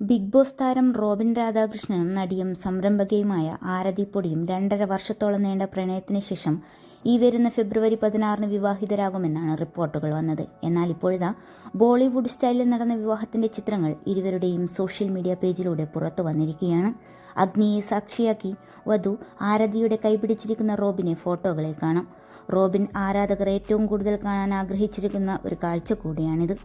Big Boss താരം റോബിൻ രാധാകൃഷ്ണനും നടിയും സംരംഭകയുമായ ആരതി പൊടിയും രണ്ടര വർഷത്തോളം നീണ്ട പ്രണയത്തിന് ശേഷം ഈ വരുന്ന ഫെബ്രുവരി പതിനാറിന് വിവാഹിതരാകുമെന്നാണ് റിപ്പോർട്ടുകൾ വന്നത്. എന്നാൽ ഇപ്പോഴിതാ ബോളിവുഡ് സ്റ്റൈലിൽ നടന്ന വിവാഹത്തിന്റെ ചിത്രങ്ങൾ ഇരുവരുടെയും സോഷ്യൽ മീഡിയ പേജിലൂടെ പുറത്തു വന്നിരിക്കുകയാണ്. അഗ്നിയെ സാക്ഷിയാക്കി വധു ആരതിയുടെ കൈപിടിച്ചിരിക്കുന്ന റോബിനെ ഫോട്ടോകളിൽ കാണാം. റോബിൻ ആരാധകർ ഏറ്റവും കൂടുതൽ കാണാൻ ആഗ്രഹിച്ചിരിക്കുന്ന ഒരു കാഴ്ച കൂടിയാണിത്.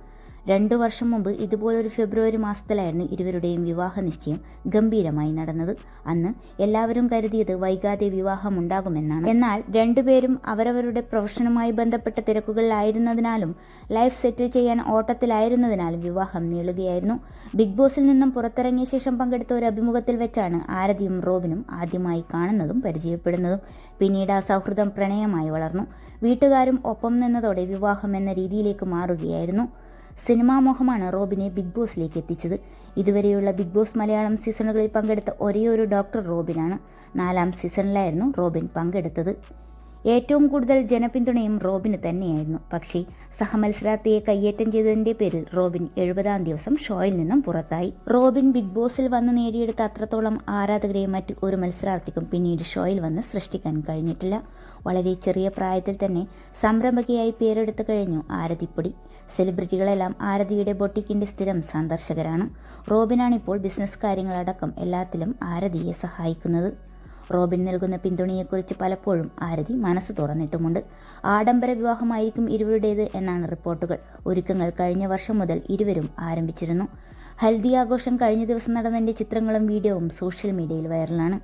രണ്ടു വർഷം മുമ്പ് ഇതുപോലൊരു ഫെബ്രുവരി മാസത്തിലായിരുന്നു ഇരുവരുടെയും വിവാഹ നിശ്ചയം ഗംഭീരമായി നടന്നത്. അന്ന് എല്ലാവരും കരുതിയത് വൈകാതെ വിവാഹമുണ്ടാകുമെന്നാണ് എന്നാൽ രണ്ടുപേരും അവരവരുടെ പ്രൊഫഷനുമായി ബന്ധപ്പെട്ട തിരക്കുകളിലായിരുന്നതിനാലും ലൈഫ് സെറ്റിൽ ചെയ്യാൻ ഓട്ടത്തിലായിരുന്നതിനാലും വിവാഹം നീളുകയായിരുന്നു. ബിഗ് ബോസിൽ നിന്നും പുറത്തിറങ്ങിയ ശേഷം പങ്കെടുത്ത ഒരു അഭിമുഖത്തിൽ വെച്ചാണ് ആരതിയും റോബിനും ആദ്യമായി കാണുന്നതും പരിചയപ്പെടുന്നതും. പിന്നീട് ആ സൗഹൃദം പ്രണയമായി വളർന്നു. വീട്ടുകാരും ഒപ്പം നിന്നതോടെ വിവാഹം എന്ന രീതിയിലേക്ക് മാറുകയായിരുന്നു. സിനിമാ മോഹമാണ് റോബിനെ ബിഗ് ബോസിലേക്ക് എത്തിച്ചത്. ഇതുവരെയുള്ള ബിഗ് ബോസ് മലയാളം സീസണുകളിൽ പങ്കെടുത്ത ഒരേയൊരു ഡോക്ടർ റോബിനാണ് നാലാം സീസണിലായിരുന്നു റോബിൻ പങ്കെടുത്തത്. ഏറ്റവും കൂടുതൽ ജനപിന്തുണയും റോബിന് തന്നെയായിരുന്നു. പക്ഷേ സഹമത്സരാർത്ഥിയെ കയ്യേറ്റം ചെയ്തതിന്റെ പേരിൽ റോബിൻ എഴുപതാം ദിവസം ഷോയിൽ നിന്നും പുറത്തായി. റോബിൻ ബിഗ് ബോസിൽ വന്ന് നേടിയെടുത്ത അത്രത്തോളം ആരാധകരെ മറ്റ് ഒരു മത്സരാർത്ഥിക്കും പിന്നീട് ഷോയിൽ വന്ന് സൃഷ്ടിക്കാൻ കഴിഞ്ഞിട്ടില്ല. വളരെ ചെറിയ പ്രായത്തിൽ തന്നെ സംരംഭകയായി പേരെടുത്തു കഴിഞ്ഞു ആരതിപ്പൊടി. സെലിബ്രിറ്റികളെല്ലാം ആരതിയുടെ ബൊട്ടിക്കിന്റെ സ്ഥിരം സന്ദർശകരാണ്. റോബിനാണിപ്പോൾ ബിസിനസ് കാര്യങ്ങളടക്കം എല്ലാത്തിലും ആരതിയെ സഹായിക്കുന്നത്. റോബിൻ നൽകുന്ന പിന്തുണയെക്കുറിച്ച് പലപ്പോഴും ആരതി മനസ്സ് തുറന്നിട്ടുമുണ്ട്. ആഡംബര വിവാഹമായിരിക്കും ഇരുവരുടേത് എന്നാണ് റിപ്പോർട്ടുകൾ. ഒരുക്കങ്ങൾ കഴിഞ്ഞ വർഷം മുതൽ ഇരുവരും ആരംഭിച്ചിരുന്നു. ഹൽദി ആഘോഷം കഴിഞ്ഞ ദിവസം നടന്നതിന്റെ ചിത്രങ്ങളും വീഡിയോവും സോഷ്യൽ മീഡിയയിൽ വൈറലാണ്.